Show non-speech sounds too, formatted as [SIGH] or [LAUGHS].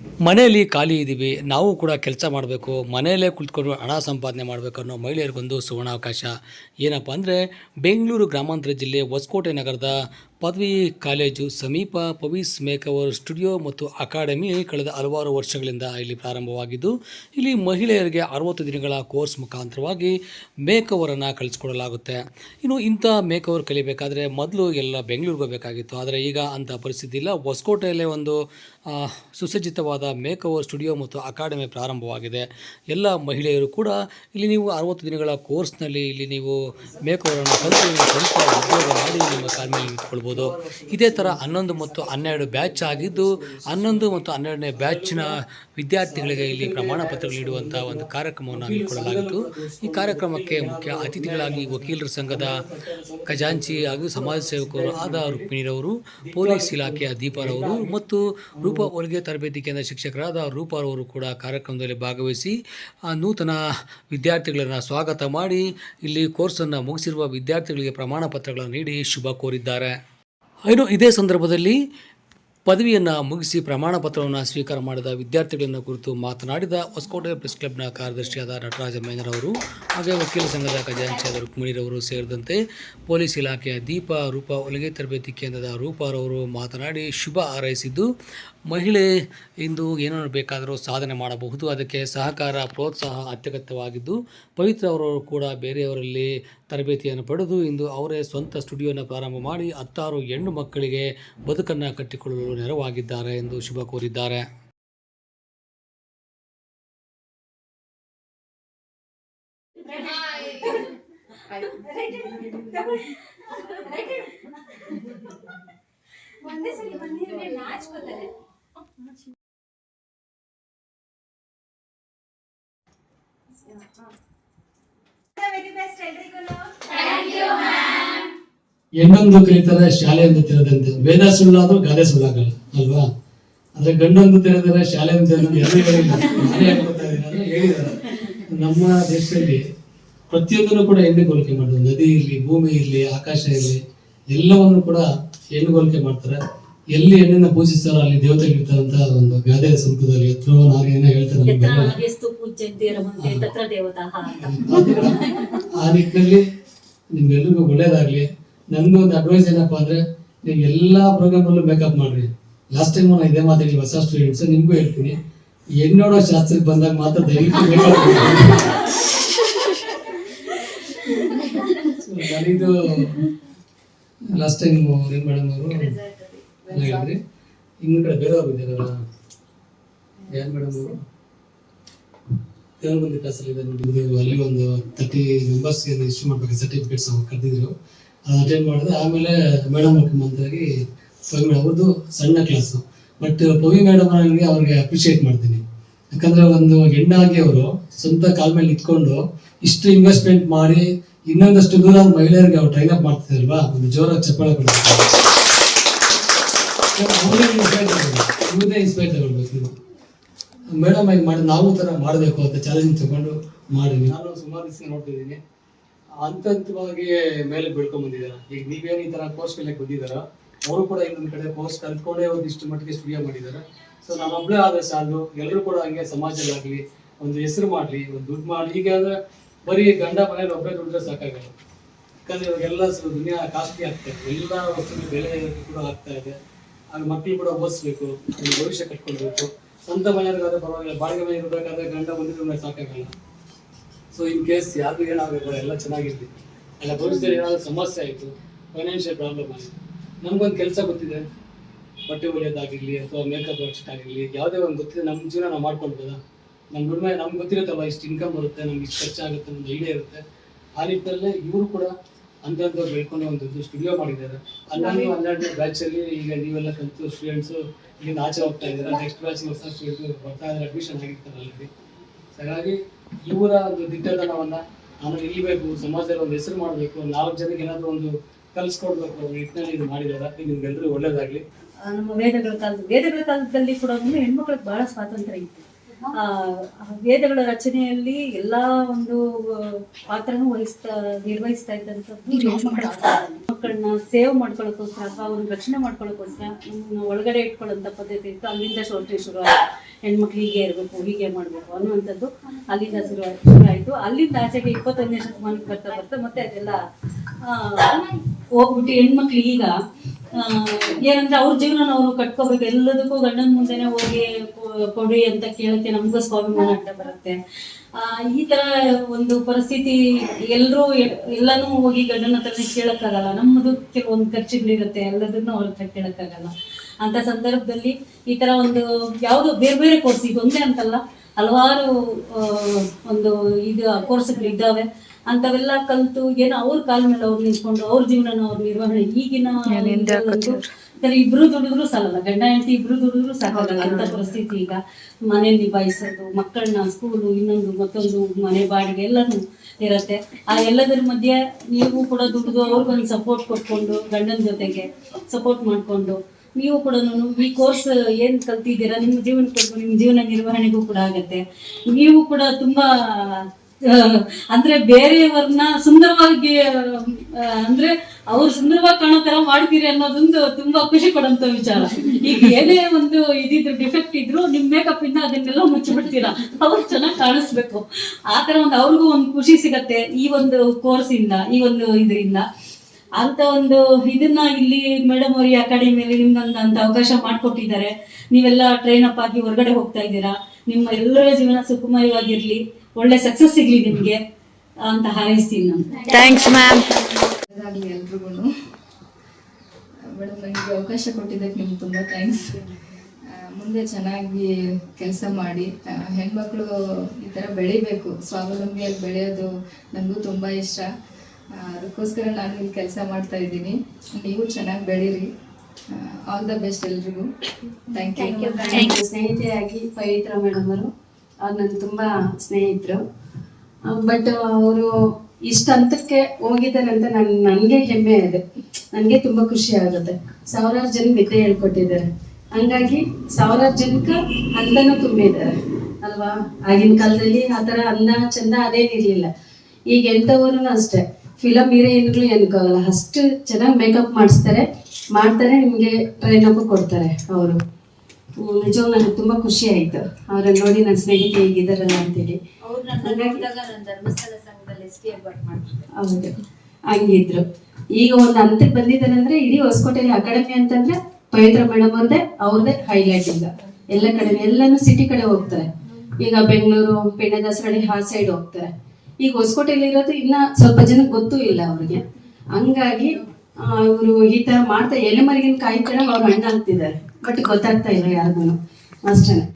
ಮನೆಯಲ್ಲಿ ಖಾಲಿ ಇದ್ದೀವಿ, ನಾವು ಕೂಡ ಕೆಲಸ ಮಾಡಬೇಕು, ಮನೆಯಲ್ಲೇ ಕುಳಿತುಕೊಂಡು ಹಣ ಸಂಪಾದನೆ ಮಾಡಬೇಕು ಅನ್ನೋ ಮಹಿಳೆಯರಿಗೊಂದು ಸುವರ್ಣಾವಕಾಶ. ಏನಪ್ಪ ಅಂದರೆ, ಬೆಂಗಳೂರು ಗ್ರಾಮಾಂತರ ಜಿಲ್ಲೆ ಹೊಸಕೋಟೆ ನಗರದ ಪದವಿ ಕಾಲೇಜು ಸಮೀಪ ಪವೀಸ್ ಮೇಕವರ್ ಸ್ಟುಡಿಯೋ ಮತ್ತು ಅಕಾಡೆಮಿ ಕಳೆದ ಹಲವಾರು ವರ್ಷಗಳಿಂದ ಇಲ್ಲಿ ಪ್ರಾರಂಭವಾಗಿದ್ದು, ಇಲ್ಲಿ ಮಹಿಳೆಯರಿಗೆ ಅರವತ್ತು ದಿನಗಳ ಕೋರ್ಸ್ ಮುಖಾಂತರವಾಗಿ ಮೇಕವರನ್ನು ಕಲಿಸ್ಕೊಡಲಾಗುತ್ತೆ ಇನ್ನು ಇಂಥ ಮೇಕವರ್ ಕಲಿಬೇಕಾದ್ರೆ ಮೊದಲು ಎಲ್ಲ ಬೆಂಗಳೂರಿಗೆ ಹೋಗಬೇಕಾಗಿತ್ತು. ಆದರೆ ಈಗ ಅಂಥ ಪರಿಸ್ಥಿತಿ ಇಲ್ಲ. ಹೊಸಕೋಟೆಯಲ್ಲೇ ಒಂದು ಸುಸಜ್ಜಿತವಾದ ಸುಸಜ್ಜಿತವಾದ ಅವರ್ ಸ್ಟುಡಿಯೋ ಮತ್ತು ಅಕಾಡೆಮಿ ಪ್ರಾರಂಭವಾಗಿದೆ. ಎಲ್ಲ ಮಹಿಳೆಯರು ಕೂಡ ಇಲ್ಲಿ ನೀವು ಅರವತ್ತು ದಿನಗಳ ಕೋರ್ಸ್ನಲ್ಲಿ ಇಲ್ಲಿ ನೀವು ಮೇಕವರನ್ನು ಕಲಿತು ಕಲಿತು ಉದ್ಯೋಗ ಮಾಡಿ ನಿಮ್ಮ ಕಾಲ ನಿಂತ್ಕೊಳ್ಬೋದು ಇದೇ ಥರ ಹನ್ನೊಂದು ಮತ್ತು ಹನ್ನೆರಡು ಬ್ಯಾಚ್ ಆಗಿದ್ದು, ಹನ್ನೊಂದು ಮತ್ತು ಹನ್ನೆರಡನೇ ಬ್ಯಾಚ್ನ ವಿದ್ಯಾರ್ಥಿಗಳಿಗೆ ಇಲ್ಲಿ ಪ್ರಮಾಣ ಪತ್ರಗಳು ನೀಡುವಂಥ ಒಂದು ಕಾರ್ಯಕ್ರಮವನ್ನು ಹಮ್ಮಿಕೊಳ್ಳಲಾಗಿತ್ತು. ಈ ಕಾರ್ಯಕ್ರಮಕ್ಕೆ ಮುಖ್ಯ ಅತಿಥಿಗಳಾಗಿ ವಕೀಲರ ಸಂಘದ ಖಜಾಂಚಿ ಹಾಗೂ ಸಮಾಜ ಸೇವಕರು ಆದ ರುಕ್ಮಿಣಿರವರು ಪೊಲೀಸ್ ಇಲಾಖೆಯ ದೀಪಾರವರು ಮತ್ತು ರೂಪ ಹೊಲಿಗೆ ತರಬೇತಿ ಕೇಂದ್ರ ಶಿಕ್ಷಕರಾದ ರೂಪಾರವರು ಕೂಡ ಕಾರ್ಯಕ್ರಮದಲ್ಲಿ ಭಾಗವಹಿಸಿ ನೂತನ ವಿದ್ಯಾರ್ಥಿಗಳನ್ನು ಸ್ವಾಗತ ಮಾಡಿ, ಇಲ್ಲಿ ಕೋರ್ಸನ್ನು ಮುಗಿಸಿರುವ ವಿದ್ಯಾರ್ಥಿಗಳಿಗೆ ಪ್ರಮಾಣ ಪತ್ರಗಳನ್ನು ನೀಡಿ ಶುಭ ಕೋರಿದ್ದಾರೆ. ಇನ್ನು ಇದೇ ಸಂದರ್ಭದಲ್ಲಿ ಪದವಿಯನ್ನು ಮುಗಿಸಿ ಪ್ರಮಾಣ ಪತ್ರವನ್ನು ಸ್ವೀಕಾರ ಮಾಡಿದ ವಿದ್ಯಾರ್ಥಿಗಳನ್ನು ಕುರಿತು ಮಾತನಾಡಿದ ಹೊಸಕೋಟೆ ಪ್ರೆಸ್ ಕ್ಲಬ್ನ ಕಾರ್ಯದರ್ಶಿಯಾದ ನಟರಾಜ ಮೇನರವರು ಹಾಗೆ ವಕೀಲ ಸಂಘದ ಖಜಾಂಚಿಯಾದ ರುಕ್ಮಿಣಿರವರು ಸೇರಿದಂತೆ ಪೊಲೀಸ್ ಇಲಾಖೆಯ ದೀಪ, ರೂಪ ಹೊಲಿಗೆ ತರಬೇತಿ ಕೇಂದ್ರದ ರೂಪಾರವರು ಮಾತನಾಡಿ ಶುಭ ಹಾರೈಸಿದ್ದು ಮಹಿಳೆ ಇಂದು ಏನೇನು ಬೇಕಾದರೂ ಸಾಧನೆ ಮಾಡಬಹುದು. ಅದಕ್ಕೆ ಸಹಕಾರ, ಪ್ರೋತ್ಸಾಹ ಅತ್ಯಗತ್ಯವಾಗಿದ್ದು, ಪವಿತ್ರ ಅವರು ಕೂಡ ಬೇರೆಯವರಲ್ಲಿ ತರಬೇತಿಯನ್ನು ಪಡೆದು ಇಂದು ಅವರೇ ಸ್ವಂತ ಸ್ಟುಡಿಯೋನ ಪ್ರಾರಂಭ ಮಾಡಿ ಹತ್ತಾರು ಹೆಣ್ಣು ಮಕ್ಕಳಿಗೆ ಬದುಕನ್ನು ಕಟ್ಟಿಕೊಳ್ಳಲು ನೆರವಾಗಿದ್ದಾರೆ ಎಂದು ಶುಭ ಕೋರಿದ್ದಾರೆ. [LAUGHS] ಒಂದೇ ಸಲ ಬಂದಿದ್ರೆ ನಾಚ್ಕೋತಾರೆ ಹೆಣ್ಣೊಂದು ಕಲಿತಾರೆ ಶಾಲೆಯೊಂದು ತೆರೆದಂತೆ ವೇದ ಸುಳ್ಳಾದ್ರೂ ಗಾದೆ ಸುಳ್ಳಾಗಲ್ಲ, ಅಲ್ವಾ? ಆದ್ರೆ ಗಂಡೊಂದು ತೆರೆದರೆ ಶಾಲೆ ಅಂತ ಅಂದ್ರೆ ನಮ್ಮ ದೇಶದಲ್ಲಿ ಪ್ರತಿಯೊಂದನ್ನು ಕೂಡ ಹೆಣ್ಣು ಹೋಲಿಕೆ ಮಾಡೋದು ನದಿ ಇರ್ಲಿ, ಭೂಮಿ ಇರ್ಲಿ, ಆಕಾಶ ಇರ್ಲಿ, ಎಲ್ಲವನ್ನು ಕೂಡ ಹೆಣ್ಣು ಹೋಲಿಕೆ ಮಾಡ್ತಾರೆ. ಎಲ್ಲಿ ಹೆಣ್ಣನ್ನ ಪೂಜಿಸ್ತಾರೋ ಅಲ್ಲಿ ದೇವತೆಗಳಿರ್ತಾರಂತ ಒಂದು ಗಾದೆ ಸಂಸ್ಕೃತದಲ್ಲಿ ಎತ್ತರೋ ನಾರಿಯನ್ನ ಹೇಳ್ತಾರೆ ದೇವತಾಃ? ಆ ನಿಟ್ಟಿನಲ್ಲಿ ನಿಮ್ಗೆಲ್ರಿಗೂ ಒಳ್ಳೇದಾಗ್ಲಿ. ನನ್ಗೆ ಒಂದು ಅಡ್ವೈಸ್ ಏನಪ್ಪಾ ಅಂದ್ರೆ ನೀವು ಎಲ್ಲಾ ಪ್ರೋಗ್ರಾಮ್ ಅಲ್ಲೂ ಮೇಕಪ್ ಮಾಡ್ರಿ. ಲಾಸ್ಟ್ ಟೈಮ್ ನಾನು ಇದೇ ಮಾತಾಡಿ ಹೊಸ ಸ್ಟೂಡೆಂಟ್ಸ್ ನಿಮ್ಗೂ ಹೇಳ್ತೀನಿ. ಹೆಣ್ಣೋಡೋ ಶಾಸ್ತ್ರಕ್ಕೆ ಬಂದಾಗ ಮಾತ್ರ ದಯವಿಟ್ಟು [LAUGHS] ಮೇಕಪ್ ನಾನಿದು ಲಾಸ್ಟ್ ಟೈಮ್ ಮೇಡಮ್ ಅವರು ಹೇಳಿದ್ರಿ ಕಡೆ ಬೇರೆ ಇದ್ದಾರಲ್ಲ ಯಾರು ಮೇಡಮ್ ಅವರು? ದೇವರಬಂದಿ ಕ್ಲಾಸಲ್ಲಿ ಅಲ್ಲಿ ಒಂದು ತರ್ಟಿ ಮೆಂಬರ್ಸ್ ಇಶ್ಯೂ ಮಾಡ್ಬೇಕು ಸರ್ಟಿಫಿಕೇಟ್ಸ್ ಕರೆದಿದ್ರು. ಅದು ಅಟೆಂಡ್ ಮಾಡಿದೆ ಆಮೇಲೆ ಮೇಡಮ್ ಮಂತಾಗಿ ಪವಿ ಅವ್ರದ್ದು ಸಣ್ಣ ಕ್ಲಾಸು ಬಟ್ ಪವಿ ಮೇಡಮ್ ನನಗೆ ಅವ್ರಿಗೆ ಅಪ್ರಿಷಿಯೇಟ್ ಮಾಡ್ತೀನಿ. ಯಾಕಂದ್ರೆ ಒಂದು ಹೆಣ್ಣಾಗಿ ಅವರು ಸ್ವಂತ ಕಾಲ್ ಮೇಲೆ ನಿಂತ್ಕೊಂಡು ಇಷ್ಟು ಇನ್ವೆಸ್ಟ್ಮೆಂಟ್ ಮಾಡಿ ಇನ್ನೊಂದಷ್ಟು ದೂರ ಮಹಿಳೆಯರಿಗೆ ಅವ್ರು ಟ್ರೈನ್ ಅಪ್ ಮಾಡ್ತಿದ್ರಲ್ವಾ? ಒಂದು ಜೋರಾಗಿ ಚಪ್ಪಾಳೆ ಅವ್ರೇ ತಗೊಳ್ಬೇಕು ತಗೊಳ್ಬೇಕು ಮೇಡಮ್ ಆಗಿ ಮಾಡಿ ನಾವು ತರ ಮಾಡಬೇಕು ಅಂತ ಚಾಲೆಂಜ್ ತಗೊಂಡು ಮಾಡಿದ್ವಿ. ನಾನು ಸುಮಾರು ದಿವಸ ನೋಡ್ತಿದ್ದೀನಿ. ಹಂತ ಮೇಲೆ ಬೆಳ್ಕೊಂಡ್ ಬಂದಿದ್ದಾರೆ? ಈಗ ನೀವೇನು ಈ ತರ ಕೋರ್ಸ್ ಮೇಲೆ ಬಂದಿದಾರ ಅವರು ಕೂಡ ಇನ್ನೊಂದ್ ಕಡೆ ಕೋರ್ಸ್ ಕಲ್ತ್ಕೊಂಡೇ ಒಂದಿಷ್ಟು ಮಟ್ಟಿಗೆ ಸ್ಟುಡಿಯೋ ಮಾಡಿದ್ದಾರೆ. ಸೊ ನಮ್ಮೊಬ್ಬಳೇ ಆದರೆ ಸಾಲು ಎಲ್ಲರೂ ಕೂಡ ಹಂಗೆ ಸಮಾಜದಲ್ಲಾಗ್ಲಿ, ಒಂದು ಹೆಸರು ಮಾಡ್ಲಿ, ಒಂದು ದುಡ್ಡು ಮಾಡಿ ಈಗ ಅಂದ್ರೆ ಬರೀ ಗಂಡ ಮನೇಲಿ ಒಬ್ಬರೇ ದುಡ್ಡ್ರೆ ಸಾಕಾಗಲ್ಲ. ಯಾಕಂದ್ರೆ ಇವಾಗೆಲ್ಲ ದುನಿಯಾ ಕಾಸ್ಟ್ಲಿ ಆಗ್ತಾ ಇದೆ. ಎಲ್ಲ ವಸ್ತುಗಳ ಬೆಲೆ ಕೂಡ ಆಗ್ತಾ ಇದೆ. ಆಗ ಮಕ್ಕಳು ಕೂಡ ಓದಿಸ್ಬೇಕು ಒಂದು ಭವಿಷ್ಯ ಕಟ್ಕೊಳ್ಬೇಕು. ಸ್ವಂತ ಮನೆಯವ್ರಿಗಾದ್ರೆ ಪರವಾಗಿಲ್ಲ, ಬಾಡಿಗೆ ಮನೆ ಇರಬೇಕಾದ್ರೆ ಗಂಡ ಬಂದಿದ್ರೆ ಸಾಕಾಗಲ್ಲ. ಸೊ ಇನ್ ಕೇಸ್ ಯಾರಿಗೂ ಏನಾಗಬೇಕು, ಎಲ್ಲ ಚೆನ್ನಾಗಿರ್ಲಿ. ಅಲ್ಲ ಭವಿಷ್ಯದಲ್ಲಿ ಏನಾದರೂ ಸಮಸ್ಯೆ ಆಯಿತು ಫೈನಾನ್ಷಿಯಲ್ ಪ್ರಾಬ್ಲಮ್ ಆಯಿತು, ನಮ್ಗೊಂದು ಕೆಲಸ ಗೊತ್ತಿದೆ. ಬಟ್ಟೆ ಒಳ್ಳೆಯದಾಗಿರಲಿ ಅಥವಾ ಮೇಕಪ್ ಆರ್ಟಿಸ್ಟ್ ಆಗಿರಲಿ, ಯಾವುದೇ ಒಂದು ಗೊತ್ತಿದೆ ನಮ್ಮ ಜೀವನ ನಾವು ಮಾಡ್ಕೊಳ್ಬೋದಾ ನಮ್ಮ ದುಡಿಮೆ ನಮ್ಗೆ ಗೊತ್ತಿರುತ್ತಲ್ಲ ಇಷ್ಟು ಇನ್ಕಮ್ ಬರುತ್ತೆ, ನಮ್ಗೆ ಇಷ್ಟು ಖರ್ಚಾಗುತ್ತೆ ಒಂದು ಐಡಿಯಾ ಇರುತ್ತೆ. ಆ ರೀತಿಯಲ್ಲೇ ಇವರು ಕೂಡ ಅಂತಂತ ಬೆಳ್ಕೊಂಡು ಒಂದು ಸ್ಟುಡಿಯೋ ಮಾಡಿದ್ದಾರೆ. ಅಲ್ಲಿ ಹನ್ನೆರಡನೇ ಬ್ಯಾಚ್ ಅಲ್ಲಿ ಈಗ ನೀವೆಲ್ಲ ಕಲಿತು ಸ್ಟೂಡೆಂಟ್ಸ್ ಇಲ್ಲಿ ಆಚೆ ಹೋಗ್ತಾ ಇದ್ದಾರೆ? ನೆಕ್ಸ್ಟ್ ಬ್ಯಾಚ್ ಹೊಸ ಸ್ಟೂಡೆಂಟ್ ಬರ್ತಾ ಇದ್ದಾರೆ ಅಡ್ಮಿಷನ್ ಆಗಿರ್ತಾರೆ ಅಲ್ಲಿ ಹಾಗಾಗಿ ಇವರ ಒಂದು ದಿಟ್ಟತನವನ್ನ ನಾನು ಇಲ್ಲಿಬೇಕು ಸಮಾಜದಲ್ಲಿ ಒಂದು ಹೆಸರು ಮಾಡಬೇಕು ನಾಲ್ಕು ಜನಕ್ಕೆ ಏನಾದ್ರು ಒಂದು ಕಲಿಸ್ಕೊಡ್ಬೇಕು ಅನ್ನೋ ನಿಟ್ಟಿನಲ್ಲಿ ಇದು ಮಾಡಿದ್ದಾರೆ. ನಿಮ್ಗೆಲ್ಲರೂ ಒಳ್ಳೇದಾಗ್ಲಿ. ನಮ್ಮ ವೇದಗಳ ಕಾಲದ ವೇದಗಳ ಕಾಲದಲ್ಲಿ ಕೂಡ ಹೆಣ್ಮಕ್ಳಿಗೆ ಬಹಳ ಸ್ವಾತಂತ್ರ್ಯ ಇತ್ತು. ವೇದಗಳ ರಚನೆಯಲ್ಲಿ ಎಲ್ಲಾ ಒಂದು ಪಾತ್ರನೂ ವಹಿಸ್ತಾ ನಿರ್ವಹಿಸ್ತಾ ಇದ್ದಂಥದ್ದು ಮಕ್ಕಳನ್ನ ಸೇವ್ ಮಾಡ್ಕೊಳ್ಳೋಕ್ಕೋಸ್ಕರ ಅಥವಾ ಅವ್ರನ್ನ ರಕ್ಷಣೆ ಮಾಡ್ಕೊಳ್ಳೋಕೋಸ್ಕರ ಒಳಗಡೆ ಇಟ್ಕೊಳ್ಳೋಂಥ ಪದ್ಧತಿ ಇತ್ತು. ಅಲ್ಲಿಂದ ಶೋಲ್ಟ್ರಿ ಶುರು ಆಯ್ತು. ಹೆಣ್ಮಕ್ಳು ಹೀಗೆ ಇರಬೇಕು ಹೀಗೆ ಮಾಡಬೇಕು ಅನ್ನುವಂಥದ್ದು ಅಲ್ಲಿಂದ ಶುರು ಶುರು ಆಯಿತು. ಅಲ್ಲಿಂದ ಆಚೆಗೆ ಇಪ್ಪತ್ತೊಂದನೇ ಶತಮಾನಕ್ಕೆ ಬರ್ತಾ ಬರ್ತಾ ಮತ್ತೆ ಅದೆಲ್ಲ ಆ, ಹೋಗ್ಬಿಟ್ಟು ಹೆಣ್ಮಕ್ಳು ಈಗ ಏನಂದ್ರೆ ಅವ್ರ ಜೀವನ ಅವರು ಕಟ್ಕೋಬೇಕು. ಎಲ್ಲದಕ್ಕೂ ಗಂಡನ ಮುಂದೆನೆ ಹೋಗಿ ಕೊಡಿ ಅಂತ ಕೇಳಕ್ಕೆ ನಮಗೂ ಸ್ವಾಭಿಮಾನ ಅಂತ ಬರುತ್ತೆ. ಆ, ಈ ತರ ಒಂದು ಪರಿಸ್ಥಿತಿ ಎಲ್ಲರೂ ಎಲ್ಲಾನು ಹೋಗಿ ಗಂಡನ ಹತ್ರನೇ ಕೇಳಕ್ಕಾಗಲ್ಲ. ನಮ್ಮದು ಕೆಲವೊಂದು ಖರ್ಚುಗಳಿರುತ್ತೆ. ಎಲ್ಲದನ್ನು ಅವ್ರ ಹತ್ರ ಕೇಳಕ್ಕಾಗಲ್ಲ. ಅಂತ ಸಂದರ್ಭದಲ್ಲಿ ಈ ತರ ಒಂದು ಯಾವುದು ಬೇರೆ ಬೇರೆ ಕೋರ್ಸ್ ಇದೊಂದೇ ಅಂತಲ್ಲ. ಹಲವಾರು ಒಂದು ಇದು ಕೋರ್ಸ್ಗಳು ಅಂತವೆಲ್ಲ ಕಲ್ತು ಏನೋ ಅವ್ರ ಕಾಲ ಮೇಲೆ ಅವ್ರು ನಿಂತ್ಕೊಂಡು ಅವ್ರ ಜೀವನ ಅವ್ರ ನಿರ್ವಹಣೆ ಈಗಿನ ಇಬ್ರು ದುಡಿದ್ರು ಸಾಲಲ್ಲ ಗಂಡ ಹೆಂಡತಿ ಇಬ್ರು ದುಡಿದ್ರು ಸಾಕಾಗಲ್ಲ ಅಂತ ಪರಿಸ್ಥಿತಿ ಈಗ. ಮನೆ ನಿಭಾಯಿಸೋದು ಮಕ್ಕಳನ್ನ ಸ್ಕೂಲು ಇನ್ನೊಂದು ಮತ್ತೊಂದು ಮನೆ ಬಾಡಿಗೆ ಎಲ್ಲಾನು ಇರತ್ತೆ. ಆ ಎಲ್ಲದರ ಮಧ್ಯೆ ನೀವು ಕೂಡ ದುಡಿದು ಅವ್ರಿಗೊಂದು ಸಪೋರ್ಟ್ ಕೊಟ್ಕೊಂಡು ಗಂಡನ ಜೊತೆಗೆ ಸಪೋರ್ಟ್ ಮಾಡ್ಕೊಂಡು ನೀವು ಕೂಡ ಈ ಕೋರ್ಸ್ ಏನ್ ಕಲ್ತಿದ್ದೀರಾ? ನಿಮ್ಮ ಜೀವನಕ್ಕೂ ನಿಮ್ಮ ಜೀವನ ನಿರ್ವಹಣೆಗೂ ಕೂಡ ಆಗತ್ತೆ. ನೀವು ಕೂಡ ತುಂಬಾ ಅಂದ್ರೆ ಬೇರೆಯವ್ರನ್ನ ಸುಂದರವಾಗಿ ಅಂದ್ರೆ ಅವ್ರು ಸುಂದರವಾಗಿ ಕಾಣೋ ತರ ಮಾಡ್ತೀರಿ ಅನ್ನೋದೊಂದು ತುಂಬಾ ಖುಷಿ ಕೊಡಂತ ವಿಚಾರ. ಈಗ ಏನೇ ಒಂದು ಇದಿದ್ರು ಡಿಫೆಕ್ಟ್ ಇದ್ರು ನಿಮ್ ಮೇಕಪ್ ಇಂದ ಅದನ್ನೆಲ್ಲ ಮುಚ್ಚಿಬಿಡ್ತೀರಾ? ಅವ್ರು ಚೆನ್ನಾಗಿ ಕಾಣಿಸ್ಬೇಕು. ಆ ತರ ಒಂದು ಅವ್ರಿಗೂ ಒಂದು ಖುಷಿ ಸಿಗತ್ತೆ ಈ ಒಂದು ಕೋರ್ಸ್ ಇಂದ, ಈ ಒಂದು ಇದರಿಂದ. ಅಂತ ಒಂದು ಇದನ್ನ ಇಲ್ಲಿ ಮೇಡಮ್ ಅವ್ರ ಅಕಾಡೆಮಿಯಲ್ಲಿ ನಿಮ್ಗೊಂದು ಅಂತ ಅವಕಾಶ ಮಾಡಿಕೊಟ್ಟಿದ್ದಾರೆ. ನೀವೆಲ್ಲ ಟ್ರೈನ್ ಅಪ್ ಆಗಿ ಹೊರಗಡೆ ಹೋಗ್ತಾ ಇದ್ದೀರಾ. ನಿಮ್ಮ ಎಲ್ಲರ ಜೀವನ ಸುಖಮಯವಾಗಿರ್ಲಿ. ಒಳ್ಳೆ ಸಕ್ಸಸ್ ಸಿಗ್ಲಿ ನಿಮ್ಗೆ ಅಂತ ಹಾರೈಸ್ತೀನಿ ನಾನು. ಥ್ಯಾಂಕ್ಸ್ ಮ್ಯಾಮ್ ಎಲ್ರಿಗೂ ಮೇಡಮ್ ನನಗೆ ಅವಕಾಶ ಕೊಟ್ಟಿದ್ದಕ್ಕೆ ನಿಮ್ಗೆ ತುಂಬ ಥ್ಯಾಂಕ್ಸ್ ಮುಂದೆ ಚೆನ್ನಾಗಿ ಕೆಲಸ ಮಾಡಿ ಹೆಣ್ಮಕ್ಳು ಈ ಥರ ಬೆಳಿಬೇಕು ಸ್ವಾವಲಂಬಿಯಾಗಿ ಬೆಳೆಯೋದು ನನಗೂ ತುಂಬ ಇಷ್ಟ. ಅದಕ್ಕೋಸ್ಕರ ನಾನು ಇಲ್ಲಿ ಕೆಲಸ ಮಾಡ್ತಾ ಇದ್ದೀನಿ. ನೀವು ಚೆನ್ನಾಗಿ ಬೆಳೀರಿ. ಆಲ್ ದ ಬೆಸ್ಟ್ ಎಲ್ರಿಗೂ. ಥ್ಯಾಂಕ್ ಯು ನನ್ನ ಸ್ನೇಹಿತೆಯಾಗಿ ಪವಿತ್ರ ಮೇಡಮ್ ಅವರು. ಅವ್ರು ತುಂಬಾ ಸ್ನೇಹಿತರು. ಬಟ್ ಅವರು ಇಷ್ಟ ಹಂತಕ್ಕೆ ಹೋಗಿದ್ದಾರೆ ಅಂತ ನನ್, ನನ್ಗೆ ಹೆಮ್ಮೆ ಇದೆ ನನ್ಗೆ ತುಂಬಾ ಖುಷಿ ಆಗುತ್ತೆ. ಸಾವಿರಾರು ಜನ ವಿದ್ಯೆ ಹೇಳ್ಕೊಟ್ಟಿದ್ದಾರೆ. ಹಂಗಾಗಿ ಸಾವಿರಾರು ಜನಕ್ಕೆ ಅಂದನೂ ತುಂಬಿದ್ದಾರೆ. ಅಲ್ವಾ? ಆಗಿನ ಕಾಲದಲ್ಲಿ ಆ ತರ ಅಂದ ಚಂದ ಅದೇನಿರ್ಲಿಲ್ಲ ಈಗ ಎಂಥವರು ಅಷ್ಟೇ. ಫಿಲಮ್ ಹೀರೋಯಿನ್ಗಳು ಅನ್ಕೋಗಲ್ಲ ಅಷ್ಟು ಚೆನ್ನಾಗಿ ಮೇಕಪ್ ಮಾಡಿಸ್ತಾರೆ. ಮಾಡ್ತಾರೆ, ನಿಮ್ಗೆ ಟ್ರೈನ್ ಅಪ್ ಕೊಡ್ತಾರೆ ಅವರು. ನಿಜವಾಗ್ ನನಗೆ ತುಂಬಾ ಖುಷಿ ಆಯ್ತು ಅವ್ರನ್ನ ನೋಡಿ ನನ್ನ ಸ್ನೇಹಿತೆ ಹೇಗಿದ್ದಾರಲ್ಲ ಅಂತೇಳಿ. ಹೌದು. ಹಂಗಿದ್ರು. ಈಗ ಒಂದು ಹಂತಕ್ಕೆ ಬಂದಿದ್ದಾರೆ ಅಂದ್ರೆ ಇಡೀ ಹೊಸಕೋಟೆಯಲ್ಲಿ ಅಕಾಡೆಮಿ ಅಂತಂದ್ರೆ ಪವಿತ್ರ ಮೇಡಮ್ ಅವ್ರದೇ ಅವ್ರದೇ ಹೈಲೈಟ್ ಇಲ್ಲ ಎಲ್ಲ ಕಡೆ ಎಲ್ಲಾನು ಸಿಟಿ ಕಡೆ ಹೋಗ್ತಾರೆ. ಈಗ ಬೆಂಗಳೂರು ಪೆಣ್ಣೆ ದಾಸರಳ್ಳಿ ಆ ಸೈಡ್ ಹೋಗ್ತಾರೆ. ಈಗ ಹೊಸಕೋಟೆಯಲ್ಲಿ ಇರೋದು ಇನ್ನ ಸ್ವಲ್ಪ ಜನಕ್ಕೆ ಗೊತ್ತೂ ಇಲ್ಲ ಅವ್ರಿಗೆ. ಹಂಗಾಗಿ ಇವರು ಈ ತರ ಮಾಡ್ತಾ ಎಲೆ ಮರಿಗಿನ ಕಾಯಿ ಅವ್ರು ಹಣ್ಣಾಗ್ತಿದ್ದಾರೆ ಬಟ್ ಗೊತ್ತಾಗ್ತಾ ಇಲ್ಲ ಯಾರಿಗೂ ಅಷ್ಟೇ